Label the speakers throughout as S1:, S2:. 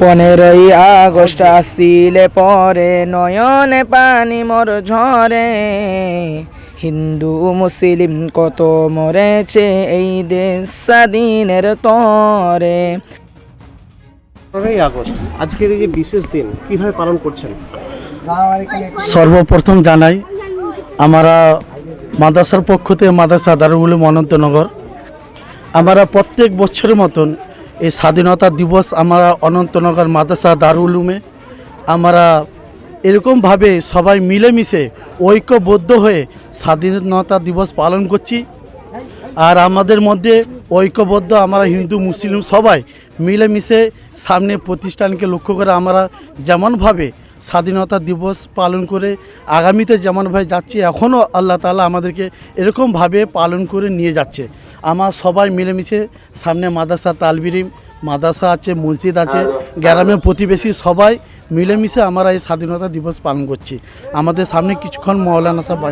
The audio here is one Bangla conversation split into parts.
S1: পনেরোই আগস্ট আসিলে পরে নয়নে পানি মোর ঝরে। হিন্দু মুসলিম কত মরেছে এই দেশ স্বাধীনের তরে।
S2: পনেরোই আগস্ট আজকের এই যে বিশেষ দিন কীভাবে পালন করছেন?
S3: সর্বপ্রথম জানাই আমরা মাদ্রাসার পক্ষ থেকে মাদ্রাসা দারুল অনন্তনগর আমরা প্রত্যেক বছরের মতন এই স্বাধীনতা দিবস আমরা অনন্তনগর মাদ্রাসা দারুলুমে আমরা এরকমভাবে সবাই মিলেমিশে ঐক্যবদ্ধ হয়ে স্বাধীনতা দিবস পালন করছি। আর আমাদের মধ্যে ঐক্যবদ্ধ আমরা হিন্দু, মুসলিম সবাই মিলেমিশে সামনে প্রতিষ্ঠানকে লক্ষ্য করে আমরা যেমনভাবে স্বাধীনতা দিবস পালন করে আগামীতে যেমনভাবে যাচ্ছি এখনও আল্লাহ তাআলা আমাদেরকে এরকমভাবে পালন করে নিয়ে যাচ্ছে। আমার সবাই মিলেমিশে সামনে মাদ্রাসা তালবিরিম মাদ্রাসা আছে মসজিদ আছে গ্রামের প্রতিবেশী সবাই মিলেমিশে আমরা এই স্বাধীনতা দিবস পালন করছি। আমাদের সামনে কিছুক্ষণ মৌলানা সাহেব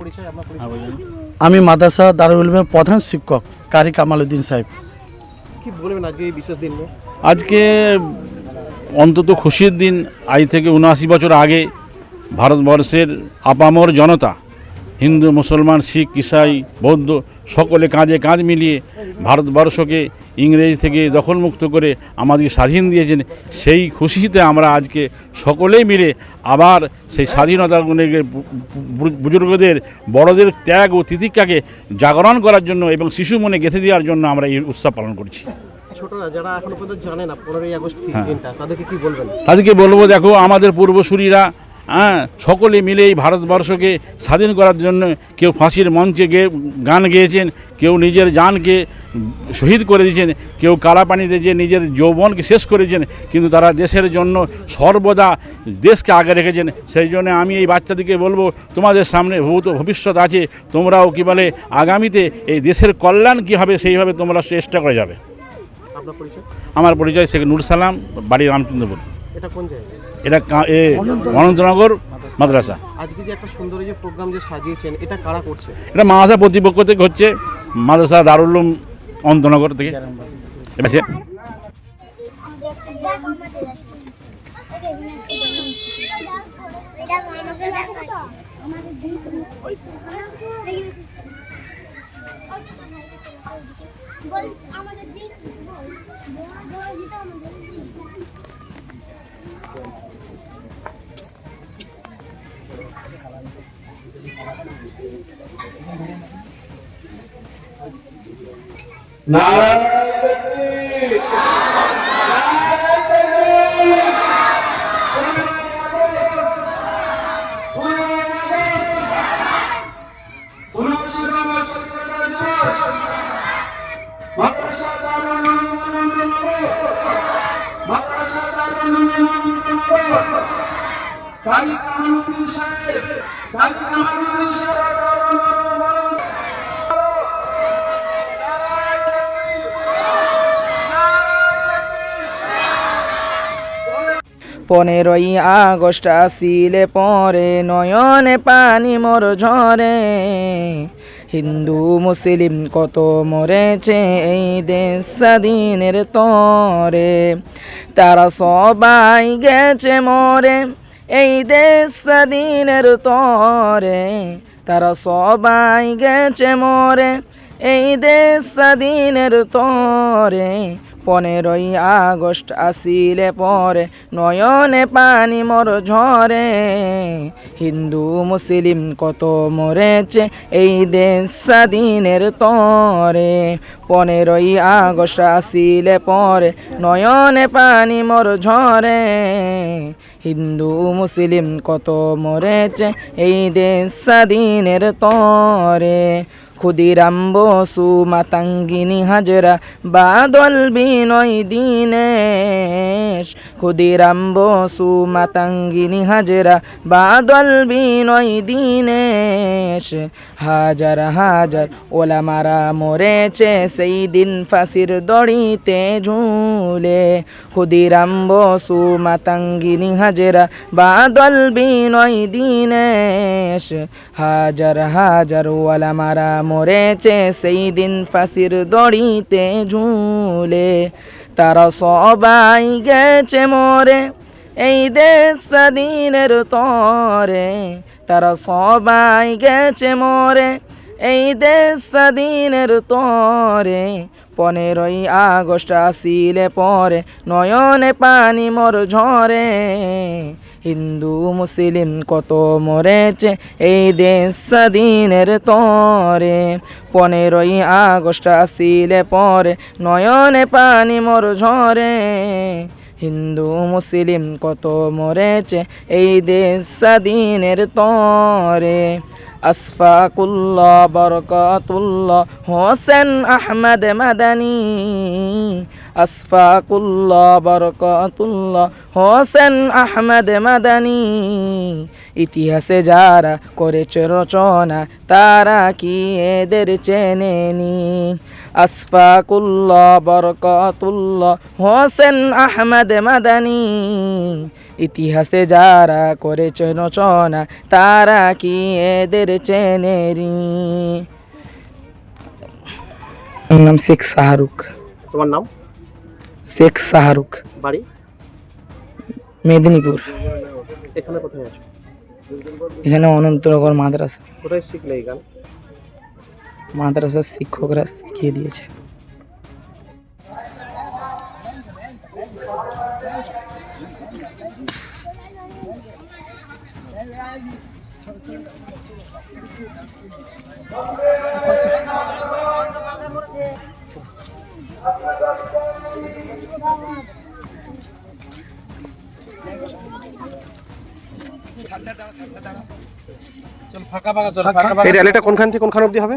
S2: পরিচয়
S3: আমি মাদ্রাসা দারুল প্রধান শিক্ষক কারি কামালউদ্দিন সাহেব।
S2: কি বলবেন আজকে এই বিশেষ দিন
S4: আজকে অন্তত খুশির দিন আজ থেকে উনআশি বছর আগে ভারতবর্ষের আপামর জনতা, হিন্দু, মুসলমান, শিখ, ইসাই, বৌদ্ধ সকলে কাঁধে কাঁধ মিলিয়ে ভারতবর্ষকে ইংরেজ থেকে দখলমুক্ত করে আমাদেরকে স্বাধীন দিয়েছেন, সেই খুশিতে আমরা আজকে সকলেই মিলে আবার সেই স্বাধীনতার গুণে বুজুর্গদের, বড়দের ত্যাগ ও তিতিক্ষাকে জাগরণ করার জন্য এবং শিশু মনে গেঁথে দেওয়ার জন্য আমরা এই উৎসব পালন করছি।
S2: ছোটরা যারা এখনও পর্যন্ত জানে না পনেরোই আগস্ট
S4: হ্যাঁ।
S2: দিনটা তাদেরকে কি বলবেন?
S4: তাদেরকে বলব দেখো আমাদের পূর্বসূরীরা হ্যাঁ সকলে মিলে এই ভারতবর্ষকে স্বাধীন করার জন্য কেউ ফাঁসির মঞ্চে গে গান গেয়েছেন কেউ নিজের জানকে শহীদ করে দিয়েছেন কেউ কালাপানিতে যে নিজের যৌবনকে শেষ করেছেন কিন্তু তারা দেশের জন্য সর্বদা দেশকে আগে রেখেছেন। সেই জন্য আমি এই বাচ্চাদেরকে বলব তোমাদের সামনে ভূত ভবিষ্যৎ আছে তোমরাও কি বলে আগামীতে এই দেশের কল্যাণ কী হবে সেইভাবে তোমরা চেষ্টা করে যাবে।
S2: আপনার পরিচয়?
S4: আমার পরিচয় শেখ নুর সালাম বাড়ি রামচন্দ্রপুর।
S2: এটা কোন জায়গায়?
S4: এটা এ অনন্তনগর মাদ্রাসা।
S2: আজকে যে একটা সুন্দর এই যে প্রোগ্রাম যে সাজিয়েছেন এটা কারা করছে?
S4: এটা মাদ্রাসা প্রতিপক্ষ থেকে হচ্ছে মাদ্রাসা দারুল্লুম অনন্তনগর থেকে। এবার
S5: আমাদের Nah.
S1: পনেরোই আগস্ট আসিলে পরে নয়নে পানি মোর ঝরে। হিন্দু মুসলিম কত মরেছে এই দেশ স্বাধীনের তরে। তারা সবাই গেছে মরে। এই দেশ স্বাধীনের তরে তারা সবাই গেছে মরে। এই দেশ স্বাধীনের তরে পনেরোই আগস্ট আসিলে পরে নয়নে পানি মোর ঝরে। হিন্দু মুসলিম কত মরেছে এই দেশ স্বাধীনের তরে। পনেরোই আগস্ট আসিলে পরে নয়নে পানি মোর ঝরে। হিন্দু মুসলিম কত মরেছে এই দেশ স্বাধীনের তরে। ক্ষুদিরাম বসু মাতাঙ্গিনী হাজরা বাদল বিনয় দীনেশ। ক্ষুদিরাম বসু মাতাঙ্গিনী হাজরা বাদল বিনয় দীনেশ। হাজার হাজার ওলামারা মরেছে সেই দিন ফাঁসির দড়িতে ঝুলে। ক্ষুদিরাম বসু মাতাঙ্গিনী হাজরা বাদল বিনয় দীনেশ। হাজার হাজার ওয়ালামারা মরেছে, সেই দিন ফাঁসির দড়িতে ঝুলে। তারা সবাই গেছে মরে, এই দেশ স্বাধীনের তরে। তারা সবাই গেছে মরে এই দেশ স্বাধীনের তরে, পনেরোই আগস্ট আসিলে পরে নয়নে পানি মোর ঝরে। হিন্দু মুসলিম কত মরেছে এই দেশ স্বাধীনের তরে, পনেরোই আগস্ট আসিলে পরে নয়নে পানি মোর ঝরে। হিন্দু মুসলিম কত মরেছে এই দেশ স্বাধীনের তরে আশফাকুল্লাহ বরকতুল্লাহ। হোসেন আহমদ মাদানী। আশফাকুল্লাহ বরকতুল্লাহ। হোসেন আহমদ মাদানী। ইতিহাসে যারা করেছে রচনা, তারা কি এদের চেনেনি? আশফাকুল্লাহ বরকতুল্লাহ। হোসেন আহমদ মাদানী ইতিহাসে যারা করেছে রচনা তারা কি এদের চেনেনি? আমার নাম শেখ শাহরুখ।
S2: তোমার নাম?
S1: শেখ শাহরুখ।
S2: বাড়ি?
S1: মেদিনীপুর।
S2: এখানে কোথায় আছো?
S1: এখানে অনন্তনগর মাদ্রাসা।
S2: কোথায় শিখলে এই গান?
S1: মাদ্রাসার শিক্ষকরা শিখিয়ে দিয়েছে।
S2: এই র্যালিটা কোনখান থেকে কোনখান অবধি হবে?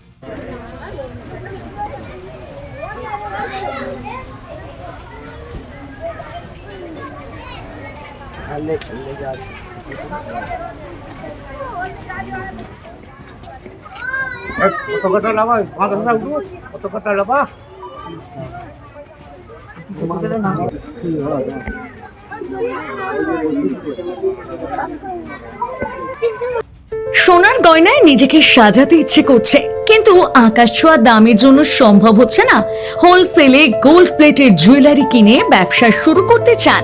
S1: কত
S6: সোনার গয়নায় নিজেকে সাজাতে ইচ্ছে করছে কিন্তু আকাশ ছোঁয়া দামের জন্য সম্ভব হচ্ছে না। হোলসেলে গোল্ড প্লেটের জুয়েলারি কিনে ব্যবসা শুরু করতে চান।